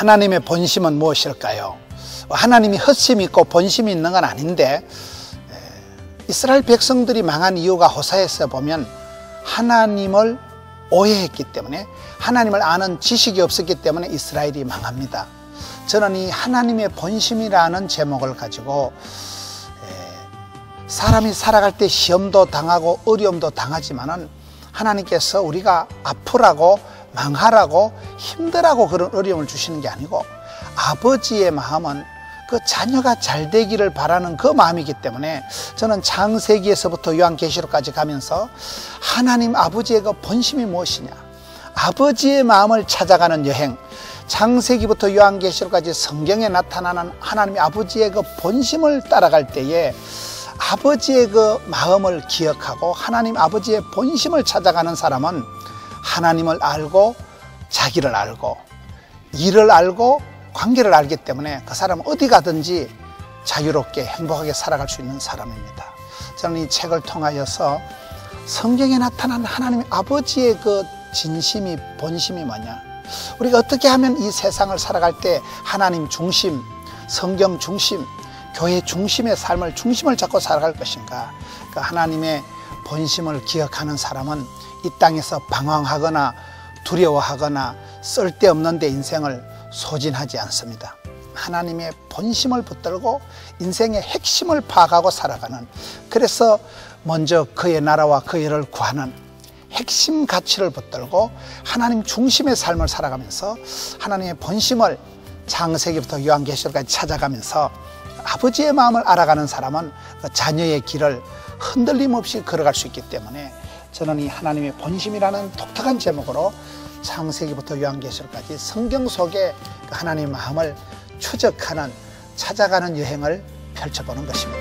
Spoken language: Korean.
하나님의 본심은 무엇일까요? 하나님이 헛심이 있고 본심이 있는 건 아닌데 이스라엘 백성들이 망한 이유가 호사에서 보면 하나님을 오해했기 때문에 하나님을 아는 지식이 없었기 때문에 이스라엘이 망합니다. 저는 이 하나님의 본심이라는 제목을 가지고 사람이 살아갈 때 시험도 당하고 어려움도 당하지만은 하나님께서 우리가 아프라고 망하라고 힘들라고 그런 어려움을 주시는 게 아니고 아버지의 마음은 그 자녀가 잘 되기를 바라는 그 마음이기 때문에 저는 창세기에서부터 요한계시록까지 가면서 하나님 아버지의 그 본심이 무엇이냐? 아버지의 마음을 찾아가는 여행. 창세기부터 요한계시록까지 성경에 나타나는 하나님 아버지의 그 본심을 따라갈 때에 아버지의 그 마음을 기억하고 하나님 아버지의 본심을 찾아가는 사람은 하나님을 알고 자기를 알고 일을 알고 관계를 알기 때문에 그 사람은 어디 가든지 자유롭게 행복하게 살아갈 수 있는 사람입니다. 저는 이 책을 통하여서 성경에 나타난 하나님 아버지의 그 진심이 본심이 뭐냐? 우리가 어떻게 하면 이 세상을 살아갈 때 하나님 중심, 성경 중심, 교회 중심의 삶을 중심을 잡고 살아갈 것인가? 그 하나님의 본심을 기억하는 사람은 이 땅에서 방황하거나 두려워하거나 쓸데없는 데 인생을 소진하지 않습니다. 하나님의 본심을 붙들고 인생의 핵심을 파악하고 살아가는 그래서 먼저 그의 나라와 그의 를 구하는 핵심 가치를 붙들고 하나님 중심의 삶을 살아가면서 하나님의 본심을 창세기부터 요한계시록까지 찾아가면서 아버지의 마음을 알아가는 사람은 그 자녀의 길을 흔들림 없이 걸어갈 수 있기 때문에 저는 이 하나님의 본심이라는 독특한 제목으로 창세기부터 요한계시록까지 성경 속에 그 하나님의 마음을 추적하는 찾아가는 여행을 펼쳐보는 것입니다.